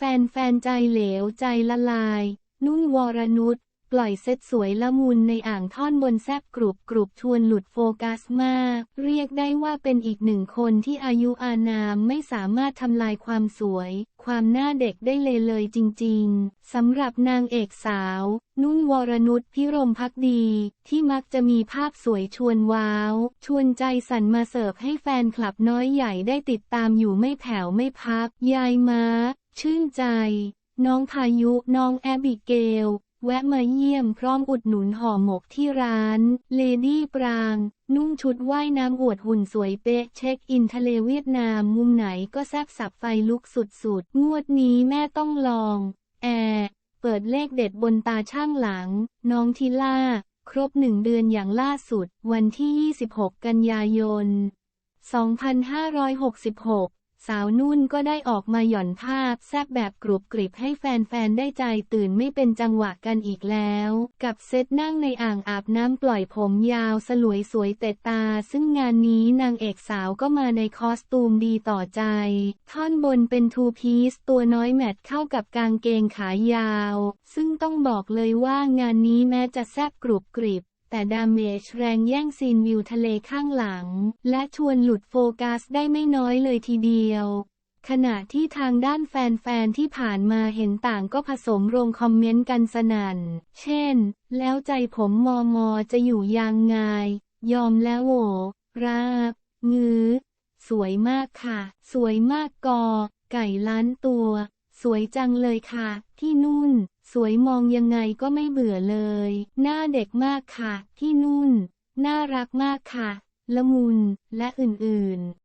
แฟนๆใจเหลวใจละลาย นุ่นวรนุชปล่อยเซตสวยละมุนในอ่างท่อนบนแซบกรุบกรุบชวนหลุดโฟกัสมาก เรียกได้ว่าเป็นอีกหนึ่งคนที่อายุอานามไม่สามารถทำลายความสวย ความหน้าเด็กได้เลยเลยจริงๆสำหรับนางเอกสาว นุ่นวรนุชพิรมพักดี ที่มักจะมีภาพสวยชวนว้าว ชวนใจสั่นมาเสิร์ฟให้แฟนคลับน้อยใหญ่ได้ติดตามอยู่ไม่แผ่วไม่พัก ยายม้า ชื่นใจ น้องพายุน้องแอบิเกล แวะมาเยี่ยมพร้อมอุดหนุนห่อหมกที่ร้าน เลดี้ปราง นุ่งชุดว่ายน้ำอวดหุ่นสวยเป๊ะ เช็คอินทะเลเวียดนามมุมไหนก็แซบสับไฟลุกสุดๆ งวดนี้แม่ต้องลอง แอร์เปิดเลขเด็ดบนตาช่างหลัง น้องทิล่า ครบหนึ่งเดือนอย่างล่าสุด วันที่ 26 กันยายน 2566 สาวนุ่นก็ได้ออกมาหย่อนภาพแซบแบบกรุบกริบให้แฟนๆ ได้ใจตื่นไม่เป็นจังหวะกันอีกแล้ว กับเซตนั่งในอ่างอาบน้ำปล่อยผมยาวสลวยสวยเตะตา ซึ่งงานนี้นางเอกสาวก็มาในคอสตูมดีต่อใจ ท่อนบนเป็นทูพีซตัวน้อยแมทเข้ากับกางเกงขายาว ซึ่งต้องบอกเลยว่างานนี้แม้จะแซบกรุบกริบ แต่ดาเมจแรงแย่งซีนวิวทะเลข้างหลัง และชวนหลุดโฟกัสได้ไม่น้อยเลยทีเดียว ขณะที่ทางด้านแฟนๆที่ผ่านมาเห็นต่างก็ผสมลงคอมเมนต์กันสนั่น เช่น แล้วใจผมมอมอจะอยู่ยังไง ยอมแล้วโหราบงื้อสวยมากค่ะ สวยมากกอ ไก่ล้านตัว สวยจังเลยค่ะ ที่นุ่น สวยมองยังไงก็ไม่เบื่อเลย หน้าเด็กมากค่ะ ที่นุ่น น่ารักมากค่ะ ละมุน และอื่นๆ